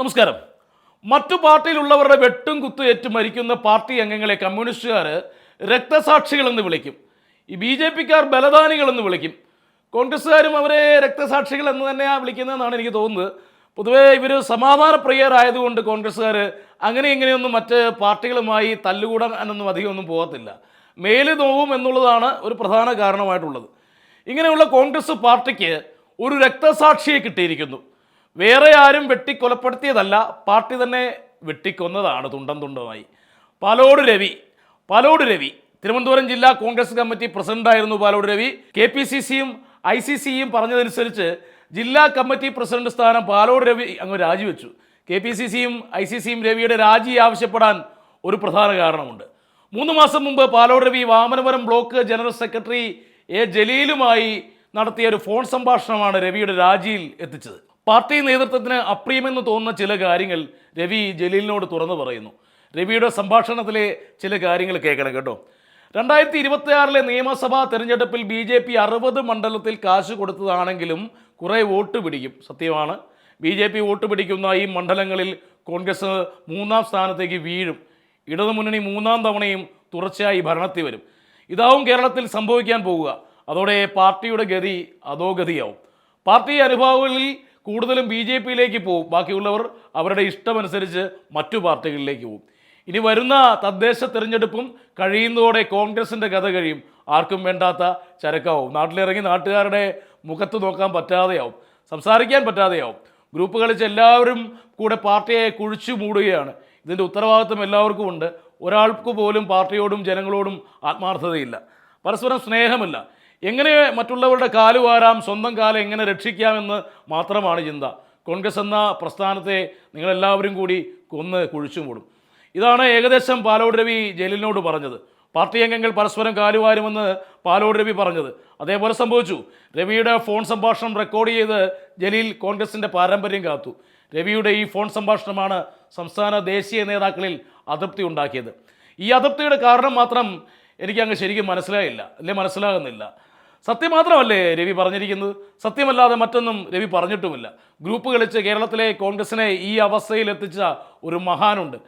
നമസ്കാരം. മറ്റു പാർട്ടിയിലുള്ളവരുടെ വെട്ടും കുത്തും ഏറ്റു മരിക്കുന്ന പാർട്ടി അംഗങ്ങളെ കമ്മ്യൂണിസ്റ്റുകാർ രക്തസാക്ഷികളെന്ന് വിളിക്കും. ഈ ബി ജെ പിക്കാർ ബലദാനികളെന്ന് വിളിക്കും. കോൺഗ്രസ്സുകാരും അവരെ രക്തസാക്ഷികൾ എന്ന് തന്നെയാണ് വിളിക്കുന്നതെന്നാണ് എനിക്ക് തോന്നുന്നത്. പൊതുവേ ഇവർ സമാധാനപ്രിയരായതുകൊണ്ട് കോൺഗ്രസ്സുകാർ അങ്ങനെ ഇങ്ങനെയൊന്നും മറ്റ് പാർട്ടികളുമായി തല്ലുകൂടാനൊന്നും അധികമൊന്നും പോകത്തില്ല. മേൽ നോവും എന്നുള്ളതാണ് ഒരു പ്രധാന കാരണമായിട്ടുള്ളത്. ഇങ്ങനെയുള്ള കോൺഗ്രസ് പാർട്ടിക്ക് ഒരു രക്തസാക്ഷിയെ കിട്ടിയിരിക്കുന്നു. വേറെ ആരും വെട്ടിക്കൊലപ്പെടുത്തിയതല്ല പാർട്ടി തന്നെ വെട്ടിക്കൊന്നതാണ് തുണ്ടം തുണ്ടമായി. പാലോട് രവി പാലോട് രവി തിരുവനന്തപുരം ജില്ലാ Congress committee പ്രസിഡന്റായിരുന്നു Palode Ravi. K P C സിയും ഐ സി സിയും പറഞ്ഞതനുസരിച്ച് ജില്ലാ കമ്മിറ്റി പ്രസിഡന്റ് സ്ഥാനം പാലോട് രവി അങ്ങ് രാജിവെച്ചു. കെ പി സി സിയും ഐ സി സിയും രവിയുടെ രാജി ആവശ്യപ്പെടാൻ ഒരു പ്രധാന കാരണമുണ്ട്. മൂന്ന് മാസം മുമ്പ് Palode Ravi Vamanapuram block general secretary A ജലീലുമായി നടത്തിയ ഒരു ഫോൺ സംഭാഷണമാണ് രവിയുടെ രാജിയിൽ എത്തിച്ചത്. പാർട്ടി നേതൃത്വത്തിന് അപ്രിയമെന്ന് തോന്നുന്ന ചില കാര്യങ്ങൾ രവി ജലീലിനോട് തുറന്നു പറയുന്നു. രവിയുടെ സംഭാഷണത്തിലെ ചില കാര്യങ്ങൾ കേൾക്കണം കേട്ടോ. രണ്ടായിരത്തി ഇരുപത്തി ആറിലെ നിയമസഭാ തെരഞ്ഞെടുപ്പിൽ ബി ജെ പി അറുപത് മണ്ഡലത്തിൽ കാശ് കൊടുത്തതാണെങ്കിലും കുറേ വോട്ട് പിടിക്കും. സത്യമാണ്. ബി ജെ പി വോട്ട് പിടിക്കുന്ന ഈ മണ്ഡലങ്ങളിൽ കോൺഗ്രസ് മൂന്നാം സ്ഥാനത്തേക്ക് വീഴും. ഇടതുമുന്നണി മൂന്നാം തവണയും തുടർച്ചയായി ഭരണത്തിൽ വരും. ഇതാവും കേരളത്തിൽ സംഭവിക്കാൻ പോവുക അതോടെ പാർട്ടിയുടെ ഗതി അധോഗതിയാവും. പാർട്ടി അനുഭാവികളിൽ കൂടുതലും ബി ജെ പിയിലേക്ക് പോകും ബാക്കിയുള്ളവർ അവരുടെ ഇഷ്ടമനുസരിച്ച് മറ്റു പാർട്ടികളിലേക്ക് പോകും ഇനി വരുന്ന തദ്ദേശ തെരഞ്ഞെടുപ്പും കഴിയുന്നതോടെ കോൺഗ്രസിന്റെ കഥ കഴിയും. ആർക്കും വേണ്ടാത്ത ചരക്കാവും. നാട്ടിലിറങ്ങി നാട്ടുകാരുടെ മുഖത്ത് നോക്കാൻ പറ്റാതെയാവും. സംസാരിക്കാൻ പറ്റാതെയാവും. ഗ്രൂപ്പ് കളിച്ച് എല്ലാവരും കൂടെ പാർട്ടിയെ കുഴിച്ചു മൂടുകയാണ്. ഇതിന്റെ ഉത്തരവാദിത്വം എല്ലാവർക്കും ഉണ്ട്. ഒരാൾക്ക് പോലും പാർട്ടിയോടും ജനങ്ങളോടും ആത്മാർത്ഥതയില്ല. പരസ്പരം സ്നേഹമില്ല. എങ്ങനെ മറ്റുള്ളവരുടെ കാൽ വാരാം സ്വന്തം കാലം എങ്ങനെ രക്ഷിക്കാമെന്ന് മാത്രമാണ് ചിന്ത. കോൺഗ്രസ് എന്ന പ്രസ്ഥാനത്തെ നിങ്ങളെല്ലാവരും കൂടി കൊന്ന് കുഴിച്ചു മൂടും. ഇതാണ് ഏകദേശം പാലോട് രവി ജലീലിനോട് പറഞ്ഞത്. പാർട്ടി അംഗങ്ങൾ പരസ്പരം കാലുവാരുമെന്ന് പാലോട് രവി പറഞ്ഞത്. അതേപോലെ സംഭവിച്ചു. രവിയുടെ ഫോൺ സംഭാഷണം റെക്കോർഡ് ചെയ്ത് ജലീൽ കോൺഗ്രസിന്റെ പാരമ്പര്യം കാത്തു. രവിയുടെ ഈ ഫോൺ സംഭാഷണമാണ് സംസ്ഥാന ദേശീയ നേതാക്കളിൽ അതൃപ്തി ഉണ്ടാക്കിയത്. ഈ അതൃപ്തിയുടെ കാരണം മാത്രം എനിക്ക് അങ്ങ് ശരിക്കും മനസ്സിലായില്ല അല്ലെ മനസ്സിലാകുന്നില്ല. സത്യം മാത്രമല്ലേ രവി പറഞ്ഞിരിക്കുന്നത്? സത്യമല്ലാതെ മറ്റൊന്നും രവി പറഞ്ഞിട്ടുമില്ല. ഗ്രൂപ്പ് കളിച്ച് കേരളത്തിലെ കോൺഗ്രസിനെ ഈ അവസ്ഥയിൽ എത്തിച്ച ഒരു മഹാനുണ്ട്.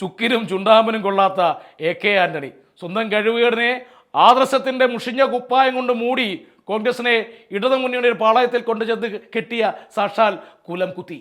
ചുക്കിനും ചുണ്ടാമ്പനും കൊള്ളാത്ത എ കെ ആന്റണി. സ്വന്തം കഴിവുകേടിനെ ആദർശത്തിന്റെ മുഷിഞ്ഞ കുപ്പായം കൊണ്ട് മൂടി കോൺഗ്രസിനെ ഇടതു മുന്നണിയുടെ പാളയത്തിൽ കൊണ്ടുചെന്ന് കെട്ടിയ സാക്ഷാൽ കുലം കുത്തി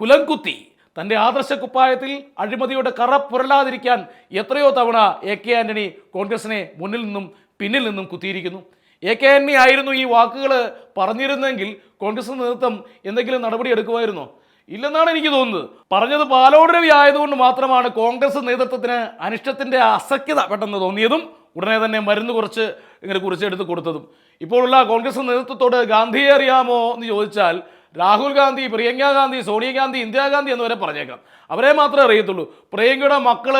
കുലം കുത്തി തന്റെ ആദർശ കുപ്പായത്തിൽ അഴിമതിയുടെ കറ പുരളാതിരിക്കാൻ എത്രയോ തവണ എ കെ ആന്റണി കോൺഗ്രസിനെ മുന്നിൽ നിന്നും പിന്നിൽ നിന്നും കുത്തിയിരിക്കുന്നു. എ കെ ആന്റണി ആയിരുന്നു ഈ വാക്കുകൾ പറഞ്ഞിരുന്നെങ്കിൽ കോൺഗ്രസ് നേതൃത്വം എന്തെങ്കിലും നടപടി എടുക്കുമായിരുന്നോ? ഇല്ലെന്നാണ് എനിക്ക് തോന്നുന്നത്. പറഞ്ഞത് പാലോട് രവി ആയതുകൊണ്ട് മാത്രമാണ് കോൺഗ്രസ് നേതൃത്വത്തിന് അനിഷ്ടത്തിന്റെ അസഖ്യത പെട്ടെന്ന് തോന്നിയതും ഉടനെ തന്നെ മരുന്ന് കുറച്ച് ഇങ്ങനെ കുറിച്ചെടുത്ത് കൊടുത്തതും. ഇപ്പോഴുള്ള കോൺഗ്രസ് നേതൃത്വത്തോട് ഗാന്ധിയെ അറിയാമോ എന്ന് ചോദിച്ചാൽ രാഹുൽ ഗാന്ധി പ്രിയങ്ക ഗാന്ധി സോണിയാഗാന്ധി ഇന്ദിരാഗാന്ധി എന്ന് വരെ പറഞ്ഞേക്കാം. അവരെ മാത്രമേ അറിയത്തുള്ളൂ. പ്രിയങ്കയുടെ മക്കൾ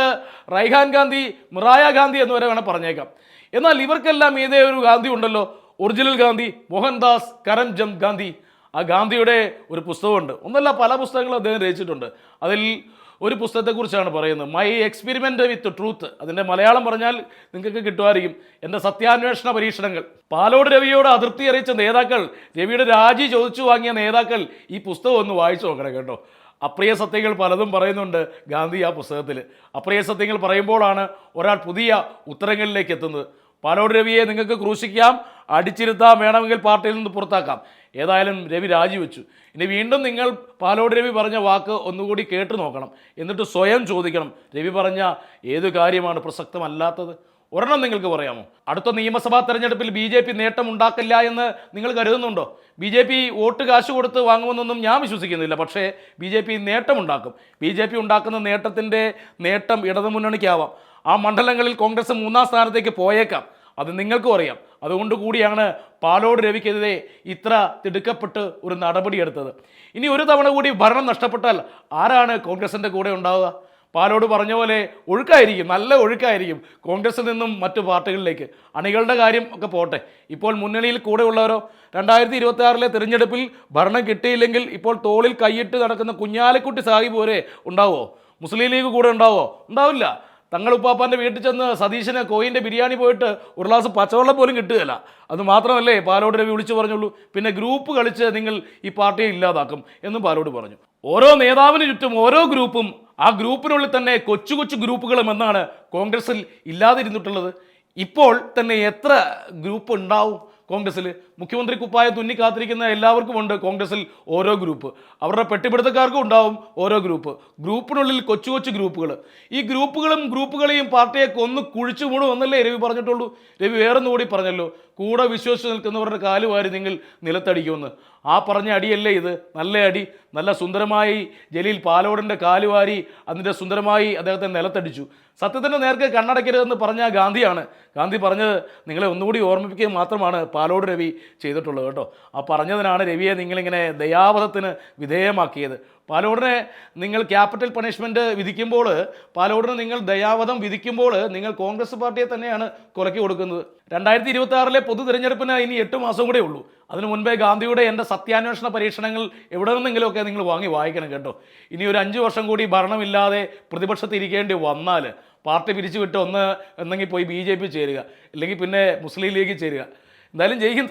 റൈഹാൻ ഗാന്ധി മിറായ ഗാന്ധി എന്ന് വരെ വേണം പറഞ്ഞേക്കാം. എന്നാൽ ഇവർക്കെല്ലാം ഇതേ ഒരു ഗാന്ധി ഉണ്ടല്ലോ. ഒറിജിനൽ ഗാന്ധി മോഹൻദാസ് കരംചന്ദ് ഗാന്ധി. ആ ഗാന്ധിയുടെ ഒരു പുസ്തകമുണ്ട്. ഒന്നല്ല പല പുസ്തകങ്ങളും അദ്ദേഹം രചിച്ചിട്ടുണ്ട്. അതിൽ ഒരു പുസ്തകത്തെക്കുറിച്ചാണ് പറയുന്നത്. മൈ എക്സ്പെരിമെന്റ് വിത്ത് ട്രൂത്ത് അതിന്റെ മലയാളം പറഞ്ഞാൽ നിങ്ങൾക്ക് കിട്ടുമായിരിക്കും. എന്റെ സത്യാന്വേഷണ പരീക്ഷണങ്ങൾ. പാലോട് രവിയോട് അതൃപ്തി അറിയിച്ച നേതാക്കൾ രവിയുടെ രാജി ചോദിച്ചു വാങ്ങിയ നേതാക്കൾ ഈ പുസ്തകം ഒന്ന് വായിച്ചു നോക്കണം കേട്ടോ. അപ്രിയ സത്യങ്ങൾ പലതും പറയുന്നുണ്ട് ഗാന്ധി ആ പുസ്തകത്തിൽ അപ്രിയ സത്യങ്ങൾ പറയുമ്പോഴാണ് ഒരാൾ പുതിയ ഉത്തരങ്ങളിലേക്ക് എത്തുന്നത്. പാലോട് രവിയെ നിങ്ങൾക്ക് ക്രൂശിക്കാം അടിച്ചിരുത്താം വേണമെങ്കിൽ പാർട്ടിയിൽ നിന്ന് പുറത്താക്കാം. ഏതായാലും രവി രാജിവെച്ചു. ഇനി വീണ്ടും നിങ്ങൾ പാലോട് രവി പറഞ്ഞ വാക്ക് ഒന്നുകൂടി കേട്ടു നോക്കണം. എന്നിട്ട് സ്വയം ചോദിക്കണം. രവി പറഞ്ഞ ഏത് കാര്യമാണ് പ്രസക്തമല്ലാത്തത്? ഒരെണ്ണം നിങ്ങൾക്ക് പറയാമോ? അടുത്ത നിയമസഭാ തെരഞ്ഞെടുപ്പിൽ ബി ജെ പി നേട്ടം ഉണ്ടാക്കില്ല എന്ന് നിങ്ങൾ കരുതുന്നുണ്ടോ? ബി ജെ പി വോട്ട് കാശ് കൊടുത്ത് വാങ്ങുമെന്നൊന്നും ഞാൻ വിശ്വസിക്കുന്നില്ല. പക്ഷേ ബി ജെ പി നേട്ടമുണ്ടാക്കും. ബി ജെ പി ഉണ്ടാക്കുന്ന നേട്ടത്തിന്റെ നേട്ടം ഇടതുമുന്നണിക്കാവാം. ആ മണ്ഡലങ്ങളിൽ കോൺഗ്രസ് മൂന്നാം സ്ഥാനത്തേക്ക് പോയേക്കാം. അത് നിങ്ങൾക്കും അറിയാം. അതുകൊണ്ട് കൂടിയാണ് പാലോട് രവിക്കെതിരെ ഇത്ര തിടുക്കപ്പെട്ട് ഒരു നടപടിയെടുത്തത്. ഇനി ഒരു തവണ കൂടി ഭരണം നഷ്ടപ്പെട്ടാൽ ആരാണ് കോൺഗ്രസിന്റെ കൂടെ ഉണ്ടാവുക? പാലോട് പറഞ്ഞ പോലെ ഒഴുക്കായിരിക്കും നല്ല ഒഴുക്കായിരിക്കും കോൺഗ്രസിൽ നിന്നും മറ്റു പാർട്ടികളിലേക്ക്. അണികളുടെ കാര്യം ഒക്കെ പോട്ടെ. ഇപ്പോൾ മുന്നണിയിൽ കൂടെ ഉള്ളവരോ രണ്ടായിരത്തി ഇരുപത്തി ആറിലെ തിരഞ്ഞെടുപ്പിൽ ഭരണം കിട്ടിയില്ലെങ്കിൽ ഇപ്പോൾ തോളിൽ കൈയിട്ട് നടക്കുന്ന കുഞ്ഞാലിക്കുട്ടി സാഹിബ് വരെ ഉണ്ടാവുമോ? മുസ്ലിം ലീഗ് കൂടെ ഉണ്ടാവുമോ? ഉണ്ടാവില്ല. തങ്ങളുപ്പാപ്പാന്റെ വീട്ടിൽ ചെന്ന് സതീശന് കോയിന്റെ ബിരിയാണി പോയിട്ട് ഒരു ഗ്ലാസ് പച്ചവെള്ളം പോലും കിട്ടുകയില്ല. അത് മാത്രമല്ലേ പാലോട് രവി വിളിച്ചു പറഞ്ഞുള്ളൂ. പിന്നെ ഗ്രൂപ്പ് കളിച്ച് നിങ്ങൾ ഈ പാർട്ടിയെ ഇല്ലാതാക്കും എന്നും പാലോട് പറഞ്ഞു. ഓരോ നേതാവിന് ചുറ്റും ഓരോ ഗ്രൂപ്പും ആ ഗ്രൂപ്പിനുള്ളിൽ തന്നെ കൊച്ചു കൊച്ചു ഗ്രൂപ്പുകളും എന്നാണ് കോൺഗ്രസിൽ ഇല്ലാതിരുന്നിട്ടുള്ളത്. ഇപ്പോൾ തന്നെ എത്ര ഗ്രൂപ്പ് ഉണ്ടാവും കോൺഗ്രസ്സിൽ? മുഖ്യമന്ത്രി കുപ്പായ തുന്നി കാത്തിരിക്കുന്ന എല്ലാവർക്കും ഉണ്ട് കോൺഗ്രസിൽ ഓരോ ഗ്രൂപ്പ്. അവരുടെ പെട്ടിപിടുത്തക്കാർക്കും ഉണ്ടാവും ഓരോ ഗ്രൂപ്പ്. ഗ്രൂപ്പിനുള്ളിൽ കൊച്ചു കൊച്ചു ഗ്രൂപ്പുകൾ ഈ ഗ്രൂപ്പുകളും ഗ്രൂപ്പുകളെയും പാർട്ടിയെ കൊന്ന് കുഴിച്ചു മൂടും എന്നല്ലേ രവി പറഞ്ഞിട്ടുള്ളൂ? രവി വേറൊന്നും കൂടി പറഞ്ഞല്ലോ. കൂടെ വിശ്വസിച്ച് നിൽക്കുന്നവരുടെ കാലുവാരി നിങ്ങൾ നിലത്തടിക്കുമെന്ന്. ആ പറഞ്ഞ അടിയല്ലേ ഇത്? നല്ല അടി നല്ല സുന്ദരമായി ജലീൽ പാലോടിന്റെ കാലുവാരി അതിന്റെ സുന്ദരമായി അദ്ദേഹത്തെ നിലത്തടിച്ചു. സത്യത്തിന്റെ നേർക്ക് കണ്ണടയ്ക്കരുതെന്ന് പറഞ്ഞ ഗാന്ധിയാണ്. ഗാന്ധി പറഞ്ഞത് നിങ്ങളെ ഒന്നുകൂടി ഓർമ്മിപ്പിക്കുക മാത്രമാണ് പാലോട് രവി ചെയ്തിട്ടുള്ളത് കേട്ടോ. ആ പറഞ്ഞതിനാണ് രവിയെ നിങ്ങളിങ്ങനെ ദയാവധത്തിന് വിധേയമാക്കിയത്. പാലോടിനെ നിങ്ങൾ ക്യാപിറ്റൽ പണിഷ്മെന്റ് വിധിക്കുമ്പോൾ പാലോടിന് നിങ്ങൾ ദയാവധം വിധിക്കുമ്പോൾ നിങ്ങൾ കോൺഗ്രസ് പാർട്ടിയെ തന്നെയാണ് കുലക്കി കൊടുക്കുന്നത്. രണ്ടായിരത്തി ഇരുപത്തി ആറിലെ പൊതു തിരഞ്ഞെടുപ്പിന് ഇനി എട്ട് മാസം കൂടെ ഉള്ളൂ. അതിനു മുൻപേ ഗാന്ധിയുടെ എന്റെ സത്യാന്വേഷണ പരീക്ഷണങ്ങൾ എവിടെ നിന്നെങ്കിലുമൊക്കെ നിങ്ങൾ വാങ്ങി വായിക്കണം കേട്ടോ. ഇനി ഒരു അഞ്ച് വർഷം കൂടി ഭരണമില്ലാതെ പ്രതിപക്ഷത്തിരിക്കേണ്ടി വന്നാൽ പാർട്ടി പിരിച്ചു വിട്ട് ഒന്ന് എന്നെങ്കിൽ പോയി ബി ജെ പി ചേരുക അല്ലെങ്കിൽ പിന്നെ മുസ്ലിം ലീഗിൽ ചേരുക. എന്തായാലും ജയിക്കും